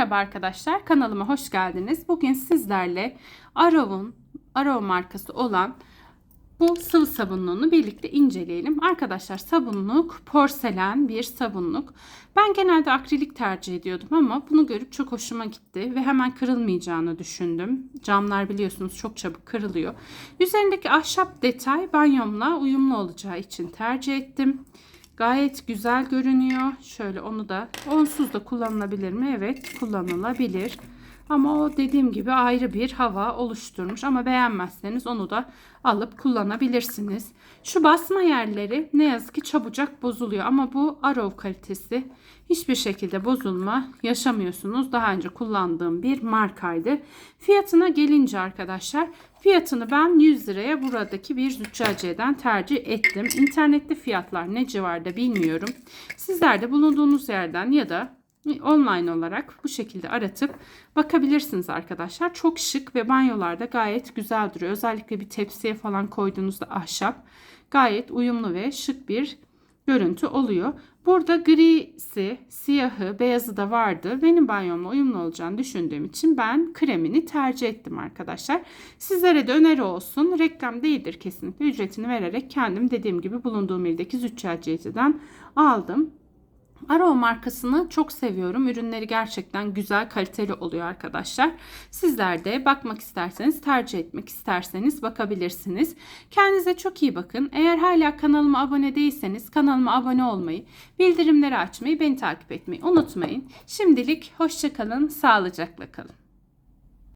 Merhaba arkadaşlar, kanalıma hoş geldiniz. Bugün sizlerle Arov'un, Arov markası olan bu sıvı sabunluğunu birlikte inceleyelim. Arkadaşlar sabunluk porselen bir sabunluk. Ben genelde akrilik tercih ediyordum ama bunu görüp çok hoşuma gitti ve hemen kırılmayacağını düşündüm. Camlar biliyorsunuz çok çabuk kırılıyor. Üzerindeki ahşap detay banyomla uyumlu olacağı için tercih ettim. Gayet güzel görünüyor. Şöyle onu da onsuz da kullanılabilir mi? Evet kullanılabilir. Ama o dediğim gibi ayrı bir hava oluşturmuş. Ama beğenmezseniz onu da alıp kullanabilirsiniz. Şu basma yerleri ne yazık ki çabucak bozuluyor. Ama bu Arrow kalitesi hiçbir şekilde bozulma yaşamıyorsunuz. Daha önce kullandığım bir markaydı. Fiyatına gelince arkadaşlar fiyatını ben 100 liraya buradaki bir züccaciyeden tercih ettim. İnternette fiyatlar ne civarda bilmiyorum. Sizler de bulunduğunuz yerden ya da online olarak bu şekilde aratıp bakabilirsiniz arkadaşlar. Çok şık ve banyolarda gayet güzel duruyor. Özellikle bir tepsiye falan koyduğunuzda ahşap gayet uyumlu ve şık bir görüntü oluyor. Burada grisi, siyahı, beyazı da vardı. Benim banyomla uyumlu olacağını düşündüğüm için ben kremini tercih ettim arkadaşlar. Sizlere de öneri olsun. Reklam değildir kesinlikle. Ücretini vererek kendim dediğim gibi bulunduğum ildeki züccaciyeciden aldım. Arrow markasını çok seviyorum. Ürünleri gerçekten güzel, kaliteli oluyor arkadaşlar. Sizler de bakmak isterseniz, tercih etmek isterseniz bakabilirsiniz. Kendinize çok iyi bakın. Eğer hala kanalıma abone değilseniz kanalıma abone olmayı, bildirimleri açmayı, beni takip etmeyi unutmayın. Şimdilik hoşçakalın, sağlıcakla kalın.